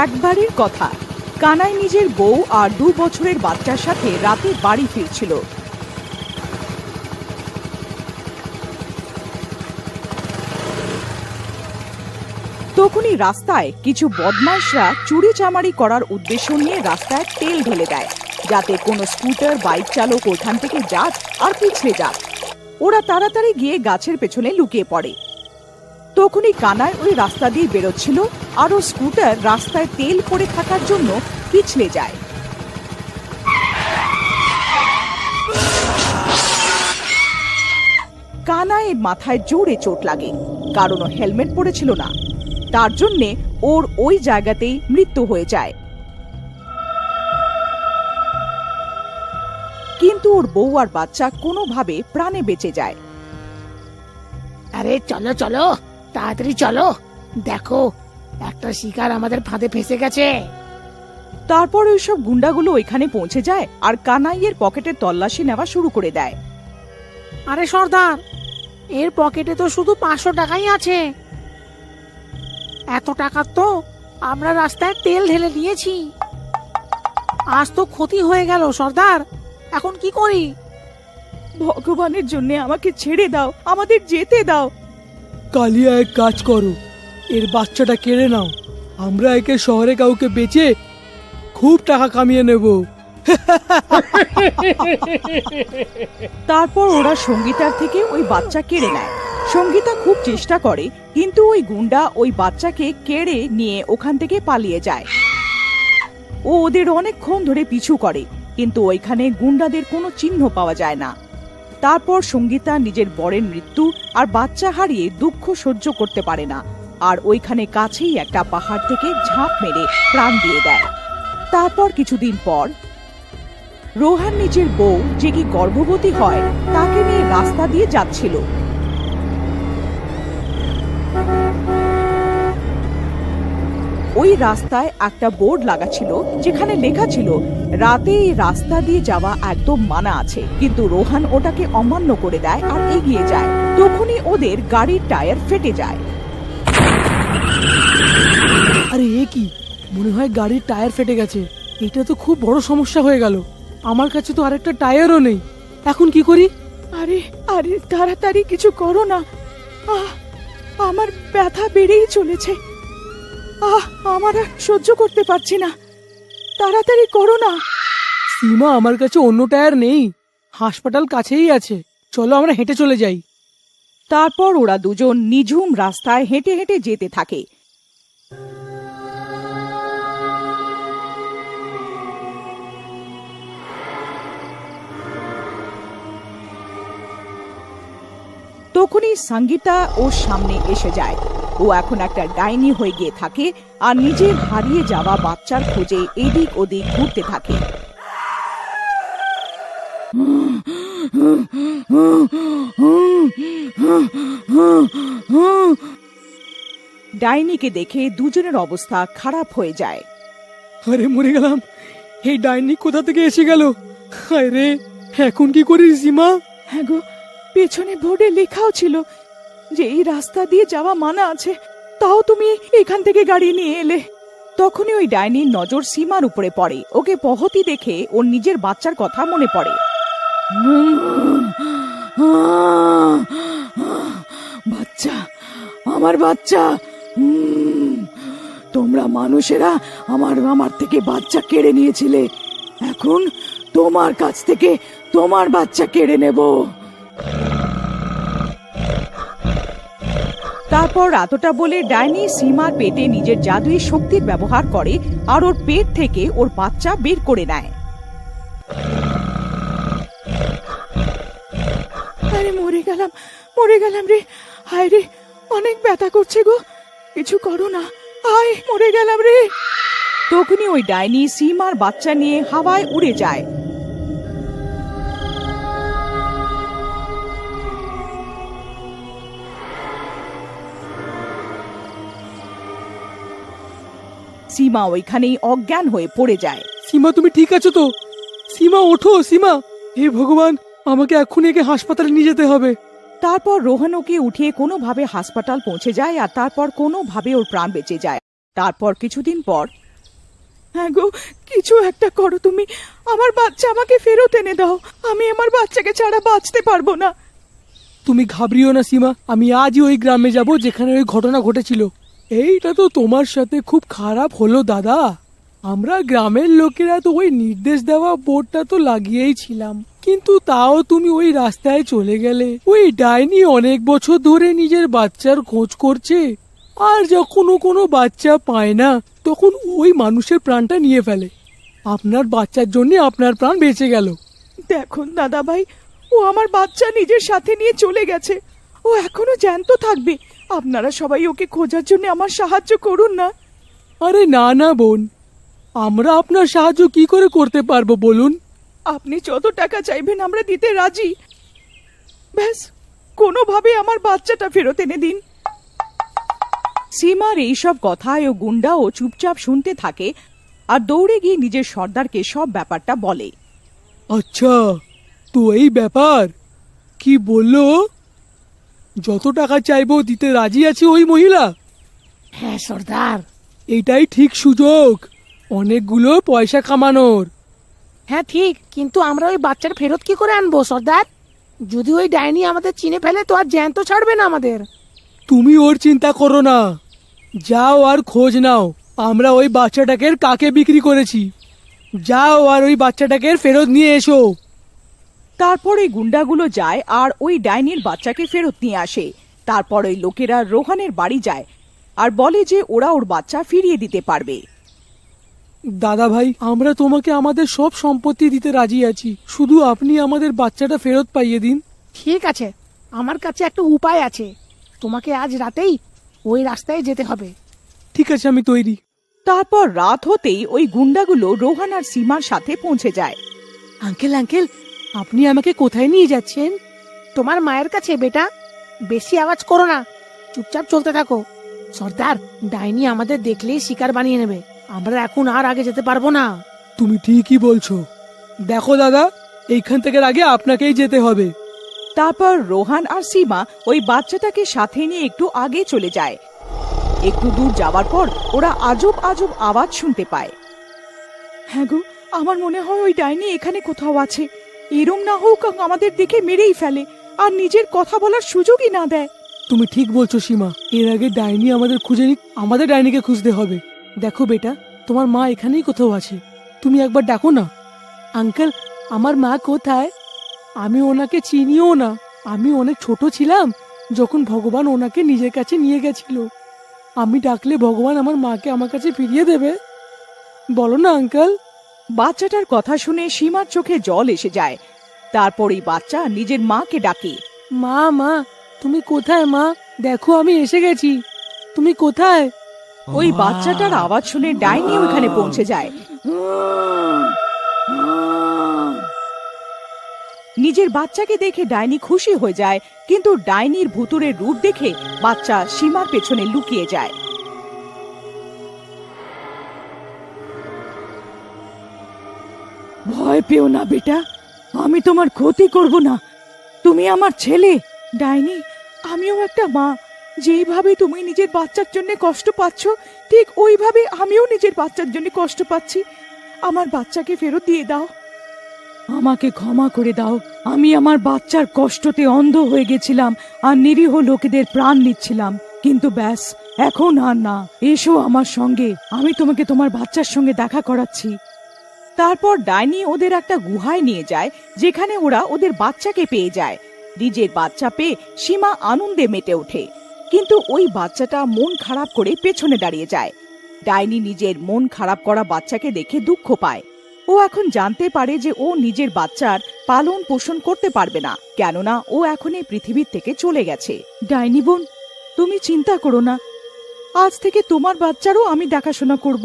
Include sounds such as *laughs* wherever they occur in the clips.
একবারের কথা। কানাই নিজের বউ আর দু বছরের বাচ্চার সাথে রাতে বাড়ি ফিরছিল। তখনই রাস্তায় কিছু বদমাশরা চুরি চামারি করার উদ্দেশ্য নিয়ে রাস্তায় তেল ঢেলে দেয়, যাতে কোনো স্কুটার, বাইক চালক ওখান থেকে যাক আর পিছলে যাক। ওরা তাড়াতাড়ি গিয়ে গাছের পেছনে লুকিয়ে পড়ে। তখনই কানায় ওই রাস্তা দিয়ে বেরোচ্ছিল আর ও স্কুটার রাস্তায় তেল পড়ে থাকার জন্য পিছলে যায়। কানায়ের মাথায় জোরে চোট লাগে কারণ ও হেলমেট পরেছিল না। তার জন্যে ওর ওই জায়গাতেই মৃত্যু হয়ে যায়। কিন্তু ওর বউ আর বাচ্চা কোনোভাবে প্রাণে বেঁচে যায়। আরে চলো চলো। তাড়াতাড়ি চলো। দেখো একটা শিকার আমাদের ফাঁদে ফেসে গেছে। তারপর ওই সব গুন্ডাগুলো ওইখানে পৌঁছে যায় আর কানাইয়ের পকেটে তল্লাশি নেওয়া শুরু করে দেয়। আরে সর্দার এর পকেটে তো শুধু পাঁচশো টাকাই আছে। এত টাকা তো আমরা রাস্তায় তেল ঢেলে দিয়েছি আজ তো ক্ষতি হয়ে গেল সর্দার এখন কি করি? ভগবানের জন্য আমাকে ছেড়ে দাও আমাদের যেতে দাও। কালিয়া এক কাজ করো। এর বাচ্চাটা কেড়ে নাও। আমরা একে শহরে কাউকে বেচে খুব টাকা কামিয়ে নেব। *laughs* তারপর ওরা সঙ্গীতার থেকে ওই বাচ্চা কেড়ে নেয়। সঙ্গীতা খুব চেষ্টা করে, কিন্তু ওই গুন্ডা ওই বাচ্চাকে কেড়ে নিয়ে ওখান থেকে পালিয়ে যায়। ও ওদের অনেকক্ষণ ধরে পিছু করে, কিন্তু ওইখানে গুন্ডাদের কোনো চিহ্ন পাওয়া যায় না। তারপর সঙ্গীতা নিজের বরের মৃত্যু আর বাচ্চা হারিয়ে দুঃখ সহ্য করতে পারে না। আর ওইখানে কাছেই একটা পাহাড় থেকে ঝাঁপ মেরে প্রাণ দিয়ে দেয়। তারপর কিছুদিন পর রোহান নিজের বউ যে কি গর্ভবতী হয়, তাকে নিয়ে রাস্তা দিয়ে যাচ্ছিল। ওই রাস্তায় একটা বোর্ড লাগা ছিল যেখানে লেখা ছিল রাতে এই রাস্তা দিয়ে যাওয়া একদম মানা আছে। কিন্তু রোহান ওটাকে অমান্য করে দেয় আর এগিয়ে যায়। তখনই ওদের গাড়ির টায়ার ফেটে যায়। আরে এ কি? মনে হয় গাড়ির টায়ার ফেটে গেছে। এটা তো খুব বড় সমস্যা হয়ে গেল। আমার কাছে তো আরেকটা টায়ারও নেই। এখন কি করি? আরে আরে তাড়াতাড়ি কিছু করো না। আহ আমার ব্যথা বেড়েই চলেছে। আহ আমার আর সহ্য করতে পারছি না। তাড়াতাড়ি করো না। সীমা আমার কাছে অন্য টায়ার নেই। হাসপাতাল কাছেই আছে। চলো আমরা হেঁটে চলে যাই। তারপর ওরা দুজন নিঝুম রাস্তায় হেঁটে হেঁটে যেতে থাকে। তখনই সঙ্গীতা ওর সামনে এসে যায়। ও এখন একটা ডাইনি হয়ে গিয়ে থাকে আর নিজের হারিয়ে যাওয়া বাচ্চার খোঁজে এদিক ওদিক ঘুরতে থাকে। ডাইনিকে দেখে দুজনের অবস্থা খারাপ হয়ে যায়। আরে মরে গেলাম। এই ডাইনি কোথা থেকে এসে গেল? হায় রে এখন কি করি জিমা হ্যাঁ গো পেছনে বোর্ডে লেখাও ছিল যে এই রাস্তা দিয়ে যাওয়া মানা আছে, তাও তুমি এখান থেকে গাড়ি নিয়ে এলে। তখনই ওই ডাইনির নজর সীমার উপরে পড়ে। ওকে পহতি দেখে ওর নিজের বাচ্চার কথা মনে পড়ে। বাচ্চা, আমার বাচ্চা। তোমরা মানুষেরা আমার আমার থেকে বাচ্চা কেড়ে নিয়েছিলে। এখন তোমার কাছ থেকে তোমার বাচ্চা কেড়ে নেব। তারপর এতটা বলে ডাইনি সীমার পেটে নিজের জাদুই শক্তির ব্যবহার করে আর ওর পেট থেকে ওর বাচ্চা বের করে নেয়। আরে মরে গেলাম মরে গেলাম রে। হায় রে অনেক ব্যথা করছে গো। কিছু করো না। আয় মরে গেলাম রে। তখনই ওই ডাইনি সীমার বাচ্চা নিয়ে হাওয়ায় উড়ে যায়। সীমা ওইখানেই অজ্ঞান হয়ে পড়ে যায়। সীমা তুমি ঠিক আছো তো? সীমা ওঠো সীমা। হে ভগবান আমাকে এক্ষুনি একে হাসপাতালে নিয়ে যেতে হবে। তারপর রোহন ওকে উঠিয়ে কোনোভাবে হাসপাতাল পৌঁছে যায় আর তারপর কোনোভাবে ওর প্রাণ বেঁচে যায়। তারপর কিছুদিন পর হ্যাঁ গো কিছু একটা করো তুমি। আমার বাচ্চা আমাকে ফেরত এনে দাও। আমি আমার বাচ্চাকে ছাড়া বাঁচতে পারব না। তুমি ঘাবড়িও না সীমা। আমি আজই ওই গ্রামে যাব যেখানে ওই ঘটনা ঘটেছিল। এইটা তো তোমার সাথে খুব খারাপ হলো, দাদা। আমরা গ্রামের লোকেরা তো ওই নির্দেশ দেওয়া বোর্ডটা তো লাগিয়েই ছিলাম। কিন্তু তাও তুমি ওই রাস্তায় চলে গেলে। ওই ডাইনি অনেক বছর ধরে নিজের বাচ্চার খোঁজ করছে। আর যখন ও কোনো বাচ্চা পায় না, তখন ওই মানুষের প্রাণটা নিয়ে ফেলে। আপনার বাচ্চার জন্য আপনার প্রাণ বেঁচে গেল। দেখুন দাদা ভাই ও আমার বাচ্চা নিজের সাথে নিয়ে চলে গেছে। ও এখনও জ্যান্ত থাকবে। আপনারা সবাই ওকে খোঁজার জন্য আমার সাহায্য করুন না। আরে না না বোন। আমরা আপনার সাহায্য কি করে করতে পারব বলুন? আপনি যত টাকা চাইবেন আমরা দিতে রাজি। ব্যাস কোনোভাবে আমার বাচ্চাটা ফেরত এনে দিন। সীমার এইসব কথায় ও গুন্ডা ও চুপচাপ শুনতে থাকে আর দৌড়ে গিয়ে নিজের সর্দারকে সব ব্যাপারটা বলে। আচ্ছা তো এই ব্যাপার? কি বলল যত টাকা চাইব দিতে রাজি আছে ওই মহিলা? হ্যাঁ সর্দার। এটাই ঠিক সুযোগ। অনেকগুলো পয়সা কামানোর। হ্যাঁ ঠিক কিন্তু আমরা ওই বাচ্চার ফেরত কি করে আনব সর্দার? যদি ওই ডাইনি আমাদের চিনে ফেলে তো আর জ্যান্ত ছাড়বে না আমাদের। তুমি ওর চিন্তা করো না। যাও আর খোঁজ নাও আমরা ওই বাচ্চাটাকে কাকে বিক্রি করেছি। যাও আর ওই বাচ্চাটাকে ফেরত নিয়ে এসো। তারপর ওই গুন্ডাগুলো যায় আর ওই ডাইনির বাচ্চাকে ফেরত নিয়ে আসে। তারপর ওই লোকেরা রোহানের বাড়ি যায় আর বলে যে ওরা ওর বাচ্চা ফিরিয়ে দিতে পারবে। দাদা ভাই আমরা তোমাকে আমাদের সব সম্পত্তি দিতে রাজি আছি। শুধু আপনি আমাদের বাচ্চাটা ফেরত পাইয়ে দিন। ঠিক আছে আমার কাছে একটা উপায় আছে। তোমাকে আজ রাতেই ওই রাস্তায় যেতে হবে। ঠিক আছে আমি তৈরি। তারপর রাত হতেই ওই গুন্ডাগুলো রোহান আর সীমার সাথে পৌঁছে যায়। আঙ্কেল আঙ্কেল আপনি আমাকে কোথায় নিয়ে যাচ্ছেন? তোমার মায়ের কাছে বেটা। বেশি আওয়াজ করো না। চুপচাপ চলতে থাকো। সর্দার ডাইনি আমাদের দেখলেই শিকার বানিয়ে নেবে। আমরা এখন আর আগে যেতে পারব না। তুমি ঠিকই বলছো। দেখো দাদা এইখান থেকে আগে আপনাকেই যেতে হবে। তারপর রোহান আর সীমা ওই বাচ্চাটাকে সাথে নিয়ে একটু আগে চলে যায়। একটু দূর যাওয়ার পর ওরা আজব আজব আওয়াজ শুনতে পায়। হ্যাঁ গো আমার মনে হয় ওই ডাইনি এখানে কোথাও আছে। এরম না হোক আমাদের দেখে মেরেই ফেলে, আর নিজের কথা বলার সুযোগই না দেয়। তুমি ঠিক বলছো, সীমা। এর আগে ডাইনি আমাদের খুঁজে নিক আমাদের ডাইনিকে খুঁজতে হবে। দেখো বেটা, তোমার মা এখানেই কোথাও আছে। তুমি একবার ডাকো না। আঙ্কেল, আমার মা কোথায়? আমি ওনাকে চিনিও না। আমি অনেক ছোট ছিলাম, যখন ভগবান ওনাকে নিজের কাছে নিয়ে গেছিল। আমি ডাকলে ভগবান আমার মাকে আমার কাছে ফিরিয়ে দেবে? বলো না, আঙ্কেল। বাচ্চাটার কথা শুনে সীমার চোখে জল এসে যায়। তারপর এই বাচ্চা নিজের মাকে ডাকে। মা মা তুমি কোথায় মা? দেখো আমি এসে গেছি। তুমি কোথায়? ওই বাচ্চাটার আওয়াজ শুনে ডাইনি ওখানে পৌঁছে যায়। নিজের বাচ্চাকে দেখে ডাইনি খুশি হয়ে যায় কিন্তু ডাইনির ভুতুরের রূপ দেখে বাচ্চা সীমার পেছনে লুকিয়ে যায়। ভয় পেও না বেটা। আমি তোমার ক্ষতি করব না। তুমি আমার ছেলে। ডাইনি আমিও একটা মা। যেইভাবে তুমি নিজের বাচ্চার জন্য কষ্ট পাচ্ছ ঠিক ওইভাবে আমিও নিজের বাচ্চার জন্য কষ্ট পাচ্ছি। আমার বাচ্চাকে ফেরত দিয়ে দাও। আমাকে ক্ষমা করে দাও। আমি আমার বাচ্চার কষ্টতে অন্ধ হয়ে গেছিলাম আর নিরীহ লোকেদের প্রাণ নিচ্ছিলাম। কিন্তু ব্যাস এখন আর না। এসো আমার সঙ্গে। আমি তোমাকে তোমার বাচ্চার সঙ্গে দেখা করাচ্ছি। তারপর ডাইনি ওদের একটা গুহায় নিয়ে যায়, যেখানে ওরা ওদের বাচ্চাকে পেয়ে যায়। নিজের বাচ্চা পেয়ে সীমা আনন্দে মেতে ওঠে। কিন্তু ওই বাচ্চাটা মন খারাপ করে পেছনে দাঁড়িয়ে যায়। ডাইনি নিজের মন খারাপ করা বাচ্চাকে দেখে দুঃখ পায়। ও এখন জানতে পারে যে ও নিজের বাচ্চার পালন পোষণ করতে পারবে না, কেননা ও এখন এই পৃথিবীর থেকে চলে গেছে। ডাইনি বোন, তুমি চিন্তা করো না। আজ থেকে তোমার বাচ্চারও আমি দেখাশোনা করব।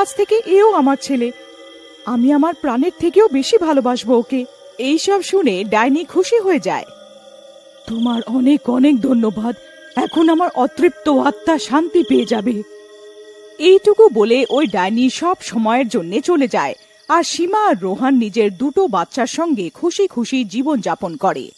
আজ থেকে এও আমার ছেলে। আমি আমার প্রাণের থেকেও বেশি ভালোবাসবো ওকে। এইসব শুনে ডাইনি খুশি হয়ে যায়। তোমার অনেক অনেক ধন্যবাদ। এখন আমার অতৃপ্ত আত্মা শান্তি পেয়ে যাবে। এইটুকু বলে ওই ডাইনি সব সময়ের জন্য চলে যায়। আর সীমা আর রোহান নিজের দুটো বাচ্চার সঙ্গে খুশি খুশি জীবন যাপন করে।